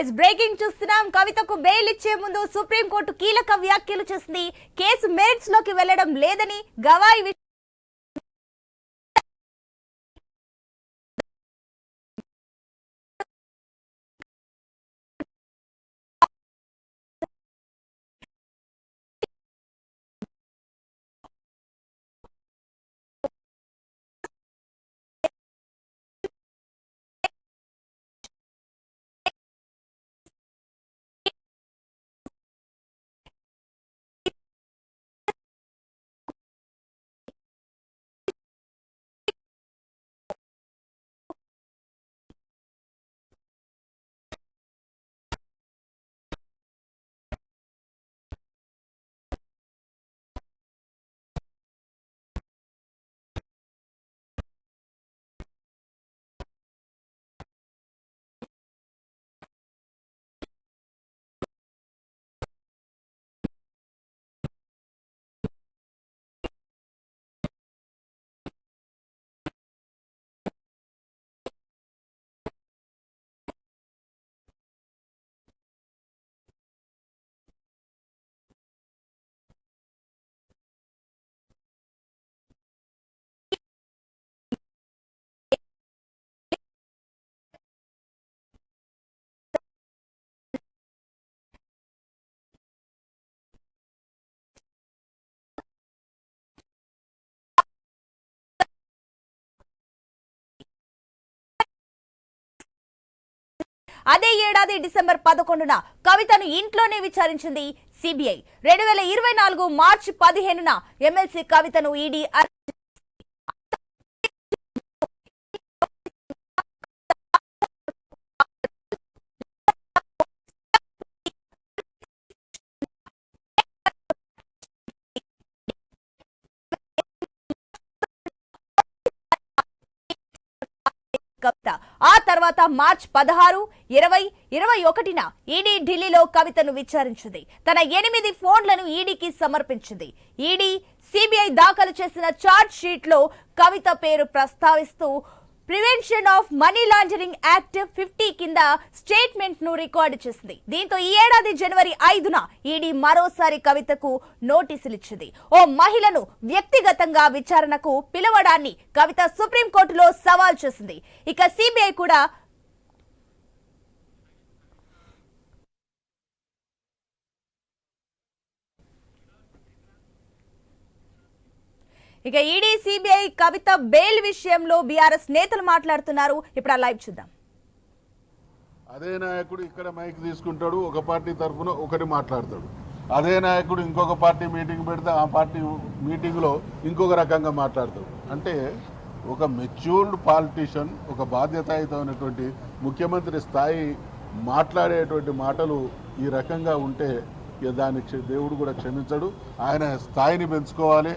Yes breaking చూస్తున్నాం కవితకు bail ఇచ్చే ముందు సుప్రీంకోర్టు కీలక వ్యాఖ్యలు చేసింది. కేసు మెరిట్స్లోకి వెళ్ళడం లేదని గవాయి అదే ఏడాది డిసెంబర్ పదకొండున కవితను ఇంట్లోనే విచారించింది సిబిఐ. రెండు వేల ఇరవై నాలుగు మార్చి పదిహేనున ఎమ్మెల్సీ కవితను ఈడీ కవిత ఆ తర్వాత మార్చ్ పదహారు ఇరవై ఇరవై ఒకటిన ఈడీ ఢిల్లీలో కవితను విచారించింది. తన ఎనిమిది ఫోన్లను ఈడీకి సమర్పించింది. ఈడీ సిబిఐ దాఖలు చేసిన ఛార్జ్ షీట్లో కవిత పేరు ప్రస్తావిస్తూ prevention of money laundering act fifty కింద స్టేట్మెంట్ను రికార్డు చేసింది. దీంతో ఈ ఏడాది జనవరి ఐదున ఈడీ మరోసారి కవితకు నోటీసులు ఇచ్చింది ఓ మహిళను వ్యక్తిగతంగా విచారణకు పిలవడాన్ని కవిత సుప్రీంకోర్టులో సవాల్ చేసింది. ఇక సిబిఐ కూడా ఇక ఈడీ సిబిఐ కవిత బెయిల్ విషయంలో బీఆర్ఎస్ నేతలు మాట్లాడుతున్నారు. ఇప్పుడు ఆ లైవ్ చూద్దాం. అదే నాయకుడు ఇక్కడ మైక్ తీసుకుంటాడు ఒక పార్టీ తరఫున ఒకటి మాట్లాడతాడు. అదే నాయకుడు ఇంకొక పార్టీ మీటింగ్ పెడితే ఆ పార్టీ మీటింగ్లో ఇంకొక రకంగా మాట్లాడతాడు. అంటే ఒక మెచ్యూర్డ్ పాలిటీషియన్ ఒక బాధ్యతాయుతమైనటువంటి ముఖ్యమంత్రి స్థాయి మాట్లాడేటువంటి మాటలు ఈ రకంగా ఉంటే దాన్ని క్ష- దేవుడు కూడా క్షమించడు. ఆయన స్థాయిని పెంచుకోవాలి.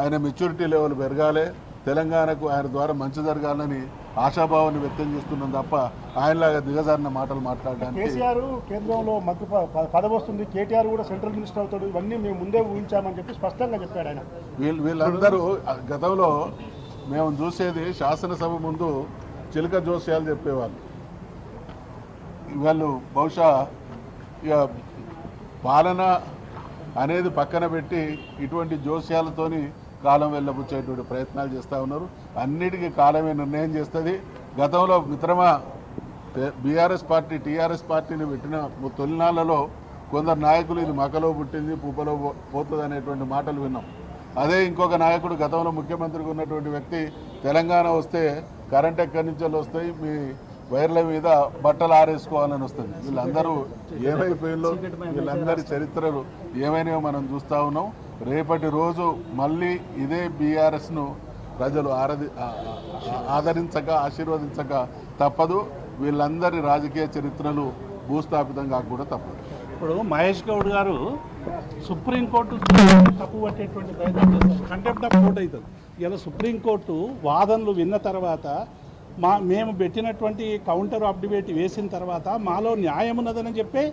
ఆయన మెచ్యూరిటీ లెవెల్ పెరగాలి. తెలంగాణకు ఆయన ద్వారా మంచి జరగాలని ఆశాభావాన్ని వ్యక్తం చేస్తున్నాం తప్ప ఆయనలాగా దిగజారిన మాటలు మాట్లాడడానికి కేసీఆర్ కేంద్రంలో మంత్రి పదవి వస్తుంది కేటీఆర్ కూడా సెంట్రల్ మినిస్టర్ అవుతాడు. ఇవన్నీ మేము ముందే ఊహించామని చెప్పి స్పష్టంగా చెప్పాడు ఆయన. వీళ్ళు వీళ్ళందరూ గతంలో మేము చూసేది శాసనసభ ముందు చిలక జోస్యాలు చెప్పేవాళ్ళు. వాళ్ళు బహుశా ఇక పాలన అనేది పక్కన పెట్టి ఇటువంటి జోస్యాలతోని కాలం వెళ్ళబుచ్చేటువంటి ప్రయత్నాలు చేస్తూ ఉన్నారు. అన్నిటికీ కాలమే నిర్ణయం చేస్తుంది. గతంలో మిత్రమా బీఆర్ఎస్ పార్టీ టీఆర్ఎస్ పార్టీని పెట్టిన తొలినాళ్ళలో కొందరు నాయకులు ఇది మకలో పుట్టింది పూపలో పో- పోతుంది అనేటువంటి మాటలు విన్నాం. అదే ఇంకొక నాయకుడు గతంలో ముఖ్యమంత్రిగా ఉన్నటువంటి వ్యక్తి తెలంగాణ వస్తే కరెంట్ ఎక్కడి నుంచి వస్తాయి? మీ వైర్ల మీద బట్టలు ఆరేసుకోవాలని వస్తుంది. వీళ్ళందరూ ఏమైపోయిందో వీళ్ళందరి చరిత్రలు ఏమైనాయో మనం చూస్తూ ఉన్నాం. రేపటి రోజు మళ్ళీ ఇదే బీఆర్ఎస్ను ప్రజలు ఆరది ఆదరించక ఆశీర్వదించక తప్పదు. వీళ్ళందరి రాజకీయ చరిత్రలు భూస్థాపితంగా కూడా తప్పదు. ఇప్పుడు మహేష్ గౌడ్ గారు సుప్రీంకోర్టు తప్పు పట్టేటువంటి ప్రయత్నం చేస్తారు కంటెంప్ట్ ఆఫ్ కోర్ట్ అవుతుంది. ఇలా సుప్రీంకోర్టు వాదనలు విన్న తర్వాత మా మేము పెట్టినటువంటి కౌంటర్ ఆఫ్ వేసిన తర్వాత మాలో న్యాయం ఉన్నదని చెప్పి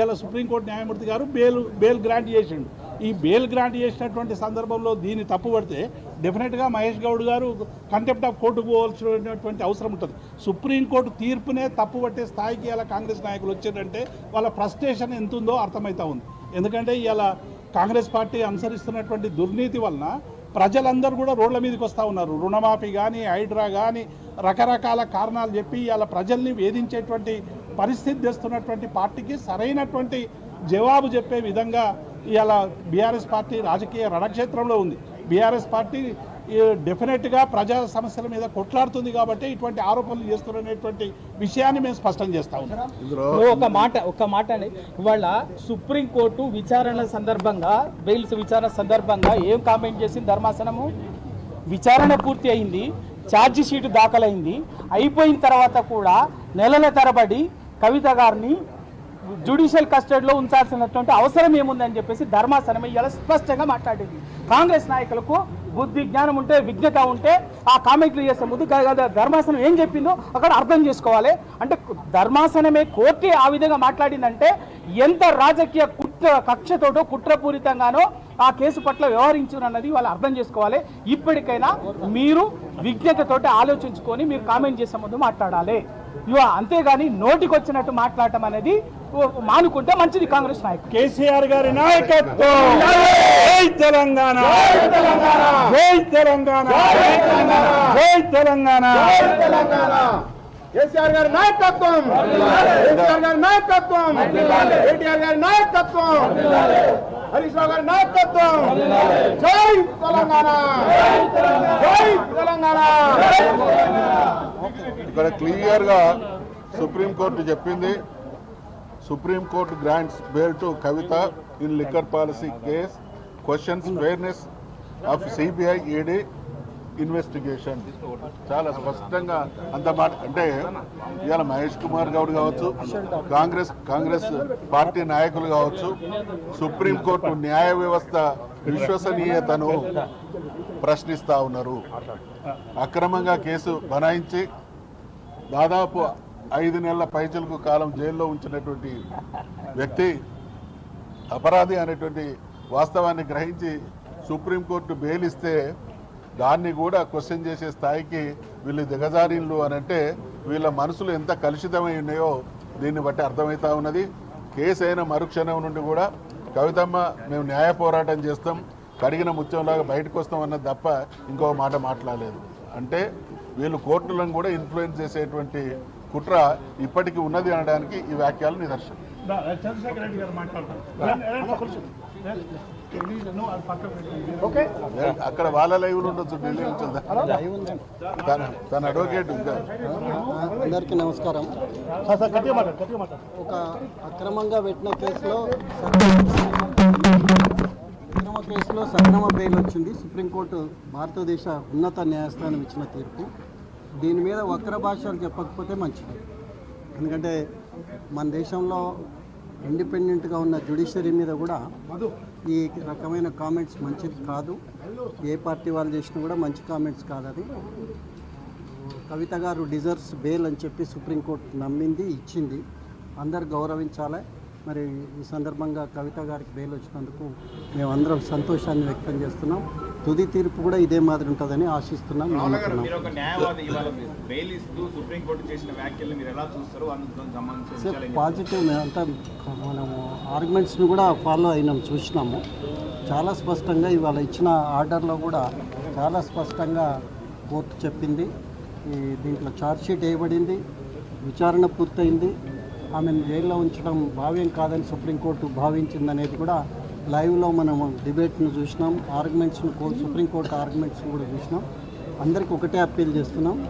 ఇలా సుప్రీంకోర్టు న్యాయమూర్తి గారు బెయిల్ బెయిల్ గ్రాంట్ చేసిండు. ఈ బెయిల్ గ్రాంట్ చేసినటువంటి సందర్భంలో దీన్ని తప్పుపడితే డెఫినెట్గా మహేష్ గౌడ్ గారు కంటెంప్ట్ ఆఫ్ కోర్టుకు పోవాల్సినటువంటి అవసరం ఉంటుంది. సుప్రీంకోర్టు తీర్పునే తప్పు పట్టే స్థాయికి ఇలా కాంగ్రెస్ నాయకులు వచ్చారంటే వాళ్ళ ఫ్రస్ట్రేషన్ ఎంత ఉందో అర్థమవుతా ఉంది. ఎందుకంటే ఇలా కాంగ్రెస్ పార్టీ అనుసరిస్తున్నటువంటి దుర్నీతి వలన ప్రజలందరూ కూడా రోడ్ల మీదకి వస్తూ ఉన్నారు. రుణమాఫీ కానీ హైడ్రా కానీ రకరకాల కారణాలు చెప్పి ఇలా ప్రజల్ని వేధించేటువంటి పరిస్థితి తెస్తున్నటువంటి పార్టీకి సరైనటువంటి జవాబు చెప్పే విధంగా ఇవాళ బీఆర్ఎస్ పార్టీ రాజకీయ రణక్షేత్రంలో ఉంది. బీఆర్ఎస్ పార్టీ ఈ డెఫినెట్గా ప్రజా సమస్యల మీద కొట్లాడుతుంది కాబట్టి ఇటువంటి ఆరోపణలు చేస్తున్నటువంటి విషయాన్ని మేము స్పష్టం చేస్తా ఉన్నాం. ఒక మాట ఒక మాట అండి. ఇవాళ సుప్రీంకోర్టు విచారణ సందర్భంగా బెయిల్స్ విచారణ సందర్భంగా ఏం కామెంట్ చేసింది ధర్మాసనము? విచారణ పూర్తి అయింది ఛార్జ్ షీట్ దాఖలైంది. అయిపోయిన తర్వాత కూడా నెలల తరబడి కవిత గారిని జ్యుడిషియల్ కస్టడీలో ఉంచాల్సినటువంటి అవసరం ఏముందని చెప్పేసి ధర్మాసనం ఇలా స్పష్టంగా మాట్లాడింది. కాంగ్రెస్ నాయకులకు బుద్ధి జ్ఞానం ఉంటే విజ్ఞత ఉంటే ఆ కామెంట్లు చేసే ముందు ధర్మాసనం ఏం చెప్పిందో అక్కడ అర్థం చేసుకోవాలి. అంటే ధర్మాసనమే కోర్టు ఆ విధంగా మాట్లాడిందంటే ఎంత రాజకీయ కుట్ర కక్షతోటో కుట్రపూరితంగానో ఆ కేసు పట్ల వ్యవహరించునన్నది వాళ్ళు అర్థం చేసుకోవాలి. ఇప్పటికైనా మీరు విజ్ఞతతోటి ఆలోచించుకొని మీరు కామెంట్ చేసే ముందు మాట్లాడాలి. ఇవ అంతేగాని నోటికి వచ్చినట్టు మాట్లాడటం అనేది మానుకుంటే మంచిది కాంగ్రెస్ నాయకులు కేసీఆర్ గారి నాయకత్వం జై తెలంగాణ జై తెలంగాణ జై తెలంగాణ కేసీఆర్ గారి నాయకత్వం కేసీఆర్ గారి నాయకత్వం కేటీఆర్ గారి నాయకత్వం హరీష్ రావు గారి నాయకత్వం జై తెలంగాణ జై తెలంగాణ ఇక్కడ క్లియర్గా సుప్రీంకోర్టు చెప్పింది. Supreme Court grants bail to Kavitha in liquor policy case questions fairness of CBI ED investigation. చాలా స్పష్టంగా అంత మాట అంటే ఇవాళ మహేష్ కుమార్ గౌడ్ కావచ్చు కాంగ్రెస్ కాంగ్రెస్ పార్టీ నాయకులు కావచ్చు సుప్రీంకోర్టు న్యాయ వ్యవస్థ విశ్వసనీయతను ప్రశ్నిస్తా ఉన్నారు. అక్రమంగా కేసు బనాయించి దాదాపు ఐదు నెలల పైచలకు కాలం జైల్లో ఉంచినటువంటి వ్యక్తి అపరాధి అనేటువంటి వాస్తవాన్ని గ్రహించి సుప్రీంకోర్టు బెయిల్ ఇస్తే దాన్ని కూడా క్వశ్చన్ చేసే స్థాయికి వీళ్ళు దిగజారీలు అని అంటే వీళ్ళ మనసులు ఎంత కలుషితమై ఉన్నాయో దీన్ని బట్టి అర్థమవుతా ఉన్నది. కేసు అయిన మరుక్షణం నుండి కూడా కవితమ్మ మేము న్యాయ పోరాటం చేస్తాం. కడిగిన ముత్యంలాగా బయటకు వస్తాం అన్నది తప్ప ఇంకో మాట మాట్లాడలేదు. అంటే వీళ్ళు కోర్టులను కూడా ఇన్ఫ్లుయెన్స్ చేసేటువంటి కుట్ర ఇప్పటికీ ఉన్నది అనడానికి ఈ వ్యాఖ్యలు నిదర్శనం. అక్కడ వాళ్ళ లైవ్ ఉండొచ్చు ఢిల్లీ నుంచి ఉందా? తన తన అడ్వకేట్ ఇంకా. అందరికీ నమస్కారం. ఒక అక్రమంగా పెట్టిన కేసులో అక్రమ కేసులో సక్రమ బెయిల్ వచ్చింది. సుప్రీంకోర్టు భారతదేశ ఉన్నత న్యాయస్థానం ఇచ్చిన తీర్పు. దీని మీద వక్ర భాషలు చెప్పకపోతే మంచిది. ఎందుకంటే మన దేశంలో ఇండిపెండెంట్గా ఉన్న జ్యుడిషియరీ మీద కూడా ఈ రకమైన కామెంట్స్ మంచిది కాదు. ఏ పార్టీ వాళ్ళు చేసినా కూడా మంచి కామెంట్స్ కాదు అది కవిత గారు డిజర్వ్స్ బెయిల్ అని చెప్పి సుప్రీంకోర్టు నమ్మింది ఇచ్చింది. అందరు గౌరవించాలి. మరి ఈ సందర్భంగా కవిత గారికి బెయిల్ వచ్చినందుకు మేమందరం సంతోషాన్ని వ్యక్తం చేస్తున్నాం. తుది తీర్పు కూడా ఇదే మాదిరి ఉంటుందని ఆశిస్తున్నాం. పాజిటివ్ మేమంతా మనము ఆర్గ్యుమెంట్స్ని కూడా ఫాలో అయినాం చూసినాము. చాలా స్పష్టంగా ఇవాళ ఇచ్చిన ఆర్డర్లో కూడా చాలా స్పష్టంది కోర్టు చెప్పింది. ఈ దీంట్లో ఛార్జ్షీట్ వేయబడింది విచారణ పూర్తయింది. ఆమెను జైల్లో ఉంచడం భావ్యం కాదని సుప్రీంకోర్టు భావించిందనేది కూడా లైవ్లో మనము డిబేట్ను చూసినాం. ఆర్గ్యుమెంట్స్ను కో- సుప్రీంకోర్టు ఆర్గ్యుమెంట్స్ని కూడా చూసినాం. అందరికీ ఒకటే అప్పీల్ చేస్తున్నాం.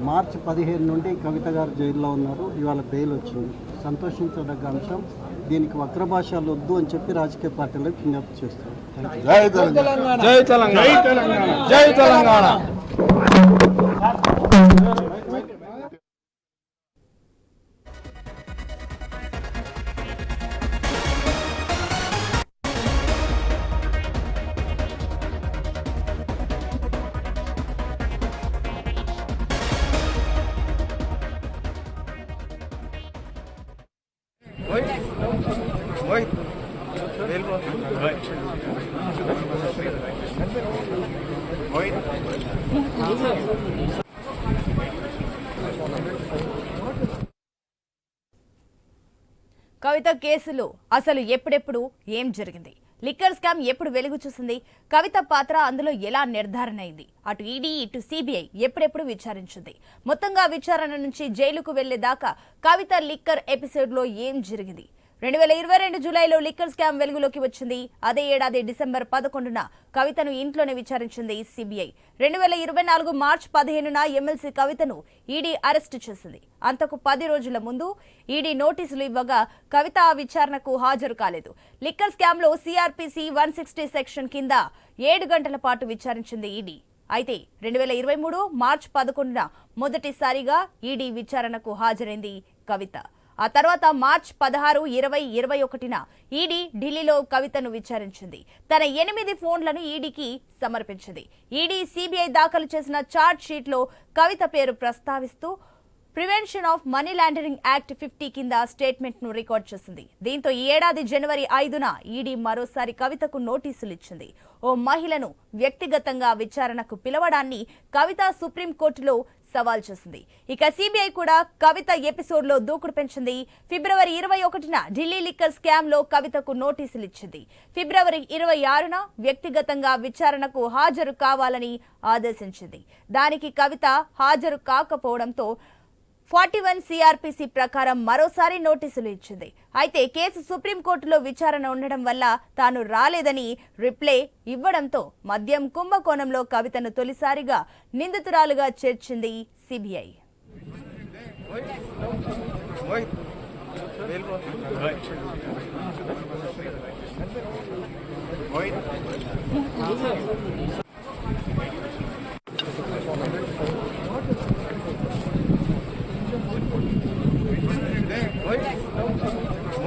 మార్చి పదిహేను నుండి కవిత గారు జైల్లో ఉన్నారు. ఇవాళ బెయిల్ వచ్చింది. సంతోషించదగ్గ అంశం దీనికి వక్ర భాషలు వద్దు అని చెప్పి రాజకీయ పార్టీలకు విజ్ఞప్తి చేస్తున్నాం. థ్యాంక్ యూ జై తెలంగాణ. జై తెలంగాణ. జై తెలంగాణ. కవిత కేసులో అసలు ఎప్పుడెప్పుడు ఏం జరిగింది? లిక్కర్ స్కామ్ ఎప్పుడు వెలుగు చూసింది? కవిత పాత్ర అందులో ఎలా నిర్ధారణ అయింది? అటు ఈడీ ఇటు సిబిఐ ఎప్పుడెప్పుడు విచారించింది? మొత్తంగా విచారణ నుంచి జైలుకు వెళ్ళేదాకా కవిత లిక్కర్ ఎపిసోడ్లో ఏం జరిగింది? రెండు వేల ఇరవై రెండు జూలైలో లిక్కర్ స్కామ్ వెలుగులోకి వచ్చింది. అదే ఏడాది డిసెంబర్ పదకొండున కవితను ఇంట్లోనే విచారించింది సిబిఐ. రెండు వేల ఇరవై నాలుగు మార్చి పదిహేనున ఎమ్మెల్సీ కవితను ఈడీ అరెస్టు చేసింది. అంతకు పది రోజుల ముందు ఈడీ నోటీసులు ఇవ్వగా కవిత ఆ విచారణకు హాజరు కాలేదు. లిక్కర్ స్కామ్లో సిఆర్పిసి వన్ సిక్స్టీ సెక్షన్ కింద ఏడు గంటల పాటు విచారించింది ఈడీ. అయితే రెండు వేల ఇరవై మూడు మార్చి పదకొండున మొదటిసారిగా ఈడీ విచారణకు హాజరైంది కవిత. ఆ తర్వాత మార్చ్ పదహారు ఇరవై ఇరవై ఒకటిన ఈడీ ఢిల్లీలో కవితను విచారించింది. తన ఎనిమిది ఫోన్లను ఈడీకి సమర్పించింది. ఈడీ సిబిఐ దాఖలు చేసిన ఛార్జ్ షీట్లో కవిత పేరు ప్రస్తావిస్తూ prevention of money laundering act fifty కింద స్టేట్మెంట్ను రికార్డ్ చేసింది. దీంతో ఈ ఏడాది జనవరి ఐదున ఈడీ మరోసారి కవితకు నోటీసులు ఇచ్చింది. ఓ మహిళను వ్యక్తిగతంగా విచారణకు పిలవడాన్ని కవిత సుప్రీంకోర్టులో సవాల్ చేసింది. ఇక సిబిఐ కూడా కవిత ఎపిసోడ్లో దూకుడు పెంచింది. ఫిబ్రవరి ఇరవై ఒకటిన ఢిల్లీ లిక్కర్ స్కామ్లో కవితకు నోటీసులు ఇచ్చింది. ఫిబ్రవరి ఇరవై ఆరున వ్యక్తిగతంగా విచారణకు హాజరు కావాలని ఆదేశించింది. దానికి కవిత హాజరు కాకపోవడంతో ఫార్టీ వన్ సిఆర్పిసి ప్రకారం మరోసారి నోటీసులు ఇచ్చింది. అయితే కేసు సుప్రీంకోర్టులో విచారణ ఉండడం వల్ల తాను రాలేదని రిప్లై ఇవ్వడంతో మద్యం కుంభకోణంలో కవితను తొలిసారిగా నిందితురాలుగా చేర్చింది సిబిఐ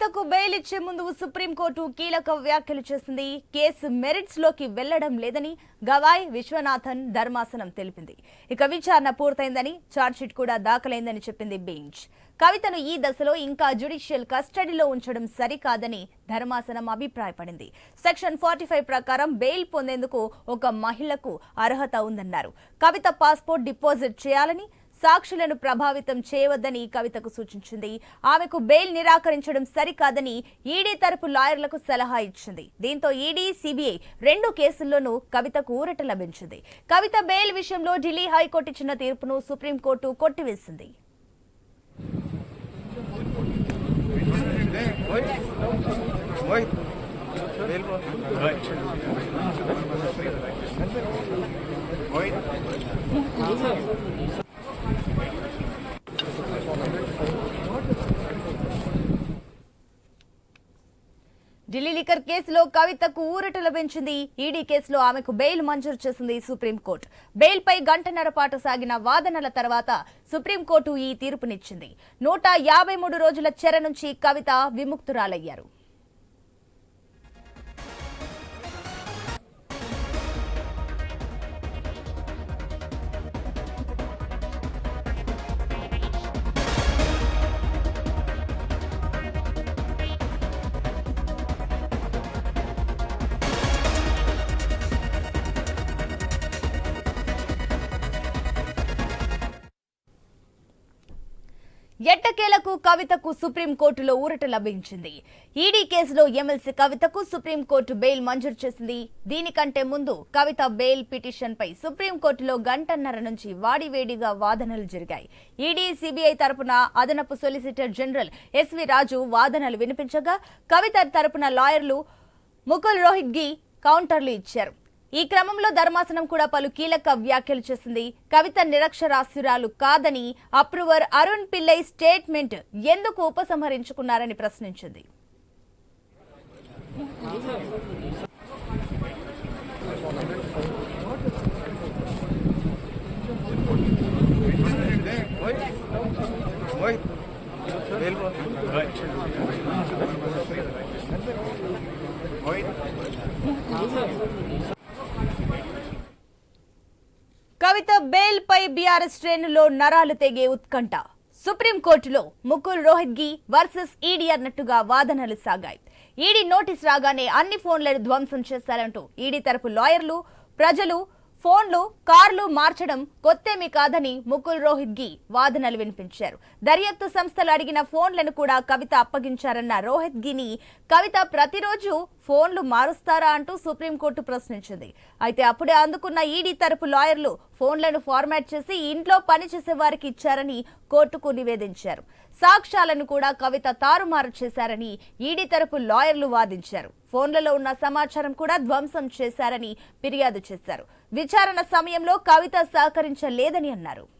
కవితకు బెయిల్ ఇచ్చే ముందు సుప్రీంకోర్టు కీలక వ్యాఖ్యలు చేసింది. కేసు మెరిట్స్లోకి వెళ్ళడం లేదని గవాయ్ విశ్వనాథన్ ధర్మాసనం తెలిపింది. ఇక విచారణ పూర్తయిందని ఛార్జ్షీట్ కూడా దాఖలైందని చెప్పింది బెంచ్. కవితను ఈ దశలో ఇంకా జ్యుడిషియల్ కస్టడీలో ఉంచడం సరికాదని ధర్మాసనం అభిప్రాయపడింది. సెక్షన్ ఫార్టీ ఫైవ్ ప్రకారం బెయిల్ పొందేందుకు ఒక మహిళకు అర్హత ఉందన్నారు. కవిత పాస్పోర్ట్ డిపాజిట్ చేయాలని సాక్షులను ప్రభావితం చేయవద్దని కవితకు సూచించింది. ఆమెకు బెయిల్ నిరాకరించడం సరికాదని ఈడీ తరపు లాయర్లకు సలహా ఇచ్చింది. దీంతో ఈడీ సిబిఐ రెండు కేసుల్లోనూ కవితకు ఊరట లభించింది. కవిత బెయిల్ విషయంలో ఢిల్లీ హైకోర్టు ఇచ్చిన తీర్పును సుప్రీంకోర్టు కొట్టివేసింది. ఢిల్లీ కేసులో కవితకు ఊరట లభించింది. ఈడీ కేసులో ఆమెకు బెయిల్ మంజూరు చేసింది సుప్రీంకోర్టు. బెయిల్ పై గంటన్నర పాటు సాగిన వాదనల తర్వాత సుప్రీంకోర్టు ఈ తీర్పునిచ్చింది. నూట యాభై మూడు రోజుల చెర నుంచి కవిత విముక్తురాలయ్యారు. ఎట్టకేలకు కవితకు సుప్రీంకోర్టులో ఊరట లభించింది. ఈడీ కేసులో ఎమ్మెల్సీ కవితకు సుప్రీంకోర్టు బెయిల్ మంజూరు చేసింది. దీనికంటే ముందు కవిత బెయిల్ పిటిషన్ పై సుప్రీంకోర్టులో గంటన్నర నుంచి వాడివేడిగా వాదనలు జరిగాయి. ఈడీ సిబిఐ తరపున అదనపు సొలిసిటర్ జనరల్ ఎస్వి రాజు వాదనలు వినిపించగా కవిత తరపున లాయర్లు ముకుల్ రోహిత్గి కౌంటర్లు ఇచ్చారు. ఈ క్రమంలో ధర్మాసనం కూడా పలు కీలక వ్యాఖ్యలు చేసింది. కవిత నిరక్షరాస్యురాలు కాదని అప్రూవర్ అరుణ్ పిల్లై స్టేట్మెంట్ ఎందుకు ఉపసంహరించుకున్నారని ప్రశ్నించింది. బెయిల్ బీఆర్ఎస్ శ్రేణుల్లో నరాలు తెగే ఉత్కంఠ. సుప్రీంకోర్టులో ముకుల్ రోహిత్గి వర్సెస్ ఈడీ అన్నట్టుగా వాదనలు సాగాయి. ఈడీ నోటీస్ రాగానే అన్ని ఫోన్లను ధ్వంసం చేశారంటూ ఈడీ తరపు లాయర్లు ప్రజలు ఫోన్లు కార్లు మార్చడం కొత్తేమీ కాదని ముకుల్ రోహిత్గి వాదనలు వినిపించారు. దర్యాప్తు సంస్థలు అడిగిన ఫోన్లను కూడా కవిత అప్పగించారన్న రోహిత్గిని కవిత ప్రతిరోజు ఫోన్లు మారుస్తారా అంటూ సుప్రీంకోర్టు ప్రశ్నించింది. అయితే అప్పుడే అందుకున్న ఈడీ తరపు లాయర్లు ఫోన్లను ఫార్మాట్ చేసి ఇంట్లో పనిచేసే వారికి ఇచ్చారని కోర్టుకు నివేదించారు. సాక్ష్యాలను కూడా కవిత తారుమారు చేశారని ఈడీ తరపు లాయర్లు వాదించారు. ఫోన్లలో ఉన్న సమాచారం కూడా ధ్వంసం చేశారని ఫిర్యాదు చేశారు. విచారణ సమయంలో కవిత సహకరించలేదని అన్నారు.